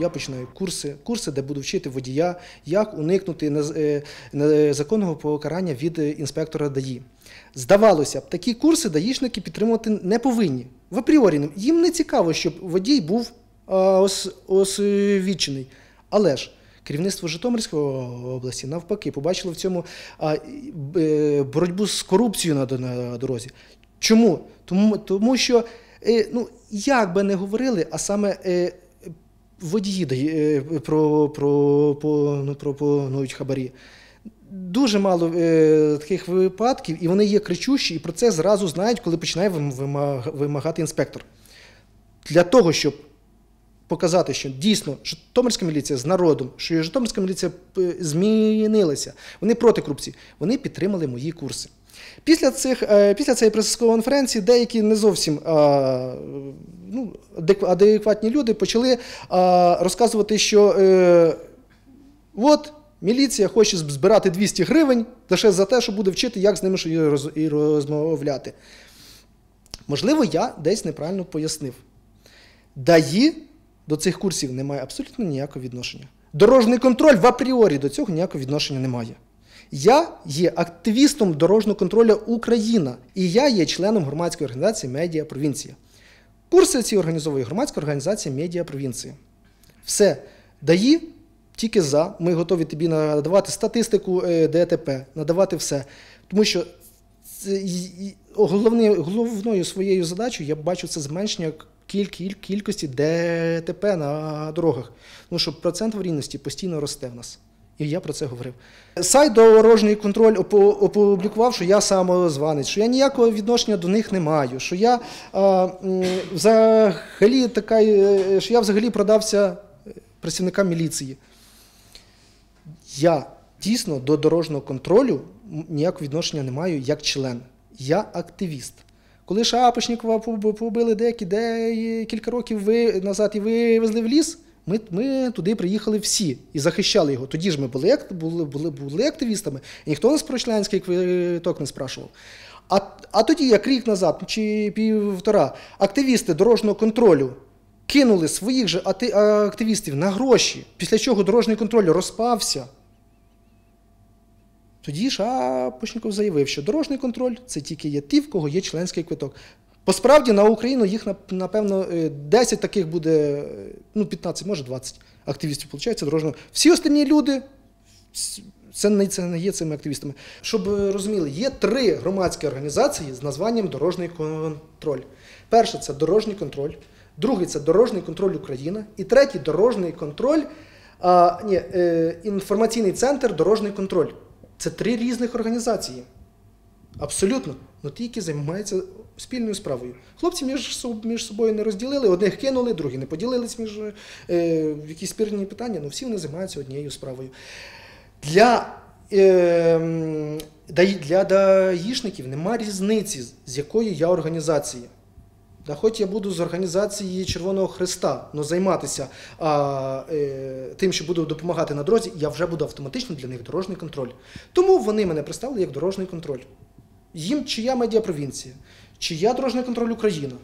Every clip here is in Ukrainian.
я починаю курси, курси, де буду вчити водія, як уникнути нез- е, незаконного покарання від е, інспектора ДАІ. Здавалося б, такі курси даїшники підтримувати не повинні. В апріорі їм не цікаво, щоб водій був ос- освічений. Але ж керівництво Житомирської області навпаки побачило в цьому е, боротьбу з корупцією на, дорозі. Чому? Тому, тому що, ну, як би не говорили, а саме водії е, про, про, про, ну, пропонують хабарі. Дуже мало е, таких випадків, і вони є кричущі, і про це зразу знають, коли починає вимагати інспектор. Для того, щоб показати, що дійсно Житомирська міліція з народом, що Житомирська міліція е, змінилася, вони проти корупції, вони підтримали мої курси. Після, цих, е, після цієї прес-конференції деякі не зовсім ну, адекватні люди почали розказувати, що е, от міліція хоче збирати 200 гривень лише за те, що буде вчити, як з ними розмовляти. Можливо, я десь неправильно пояснив. ДАІ до цих курсів не має абсолютно ніякого відношення. Дорожній контроль в апріорі до цього ніякого відношення не має. Я є активістом дорожнього контролю Україна, і я є членом громадської організації Медіа Провінція. Курси ці організовує громадська організація Медіа Провінція. Все, ДАІ тільки за. Ми готові тобі надавати статистику е, ДТП, надавати все. Тому що головне, головною своєю задачею я бачу це зменшення кіль- кіль- кількості ДТП на дорогах. Тому що процент аварійності постійно росте в нас. І я про це говорив. Сайт дорожній контроль опублікував, що я самозванець, що я ніякого відношення до них не маю, що я а, взагалі така, е, що я взагалі продався е, працівникам міліції. Я дійсно до дорожнього контролю ніякого відношення не маю як член. Я активіст. Коли Шапошнікова побили деякі де кілька років назад і вивезли в ліс, ми, ми туди приїхали всі і захищали його. Тоді ж ми були, були, були, були активістами, і ніхто нас про членський квиток не спрашував. А, а тоді, як рік назад чи півтора, активісти дорожнього контролю кинули своїх же активістів на гроші, після чого дорожній контроль розпався. Тоді ж Шапошніков заявив, що дорожній контроль це тільки є ті, в кого є членський квиток. Посправді на Україну їх напевно е, 10 таких буде, е, ну 15, може 20 активістів, виходить, дорожнього. Всі остальні люди це не, це не є цими активістами. Щоб розуміли, є три громадські організації з названням Дорожній контроль. Перше це дорожній контроль, другий це дорожній контроль Україна, і третій дорожній контроль, а, ні, е, інформаційний центр Дорожній контроль. Це три різних організації. Абсолютно. Ну ті, які займаються спільною справою. Хлопці між, між собою не розділили, одних кинули, другі не поділились між е, якісь спірні питання, ну всі вони займаються однією справою. Для, е, для даїшників нема різниці, з якої я організації. Да, хоч я буду з організації Червоного Христа, але займатися а, е, тим, що буду допомагати на дорозі, я вже буду автоматично для них дорожній контроль. Тому вони мене представили як дорожній контроль. Їм чия медіапровінція, чия дорожній контроль Україна,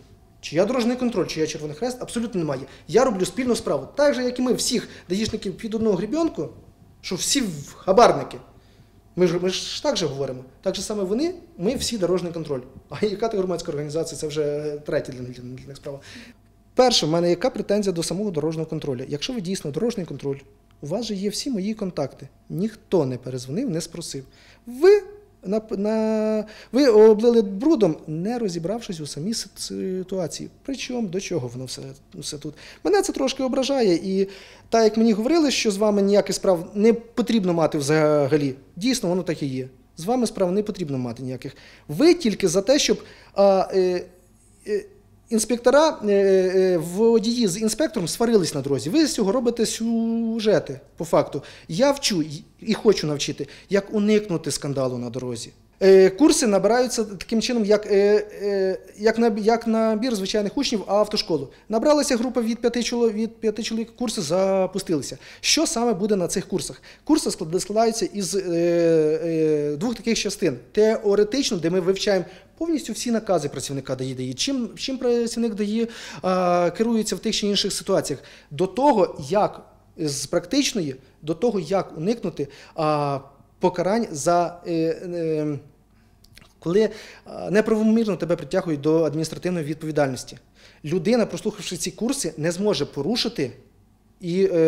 чия дорожній контроль, чия Червоний Хрест, абсолютно немає. Я роблю спільну справу. Так же, як і ми, всіх даїшників під одну грібенку, що всі хабарники. Ми ж, ми ж так же говоримо. Так же саме вони, ми всі дорожній контроль. А яка ти громадська організація, це вже третя для, для, для них справа. Перше, в мене яка претензія до самого дорожнього контролю? Якщо ви дійсно дорожній контроль, у вас же є всі мої контакти. Ніхто не перезвонив, не спросив. Ви, на, на, ви облили брудом, не розібравшись у самій ситуації. Причому до чого воно все, все тут? Мене це трошки ображає, і так як мені говорили, що з вами ніяких справ не потрібно мати взагалі, дійсно воно так і є. З вами справ не потрібно мати ніяких. Ви тільки за те, щоб а, е, е, інспектора е, е, водії з інспектором сварились на дорозі. Ви з цього робите сюжети, по факту. Я вчу і- хочу навчити, як уникнути скандалу на дорозі. Е, Курси набираються таким чином, як, як, набір звичайних учнів автошколу. Набралася група від п'яти чоловік, п'яти чоловік, курси запустилися. Що саме буде на цих курсах? Курси складаються із двох таких частин: теоретично, де ми вивчаємо повністю всі накази працівника ДАІ дає. Чим, чим працівник ДАІ а, керується в тих чи інших ситуаціях? До того, як з практичної, до того, як уникнути а, покарань за. Е, е, коли неправомірно тебе притягують до адміністративної відповідальності. Людина, прослухавши ці курси, не зможе порушити і е,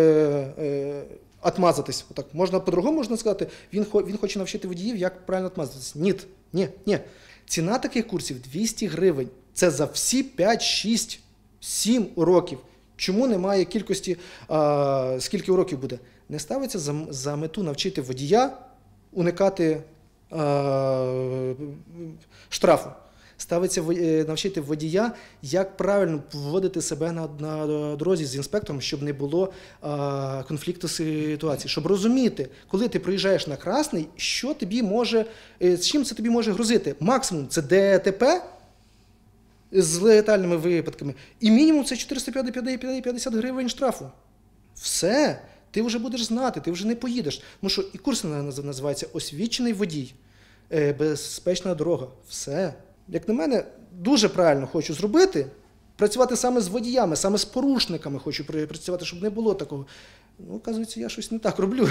е, отмазатись. Отак. Можна по-другому можна сказати, він, він хоче навчити водіїв, як правильно отмазатись. Ні, ні, ні. Ціна таких курсів 200 гривень. Це за всі 5, 6, 7 уроків. Чому немає кількості, а, скільки уроків буде? Не ставиться за, за мету навчити водія уникати а, штрафу. Ставиться е, навчити водія, як правильно поводити себе на, на дорозі з інспектором, щоб не було а, конфлікту ситуації, щоб розуміти, коли ти приїжджаєш на красний, що тобі може, е, з чим це тобі може грозити. Максимум це ДТП з летальними випадками, і мінімум це 450 гривень штрафу. Все, ти вже будеш знати, ти вже не поїдеш. Тому що і курс наз- називається Освічений водій, е, безпечна дорога. Все. Як на мене, дуже правильно хочу зробити. Працювати саме з водіями, саме з порушниками хочу працювати, щоб не було такого. Ну, оказується, я щось не так роблю.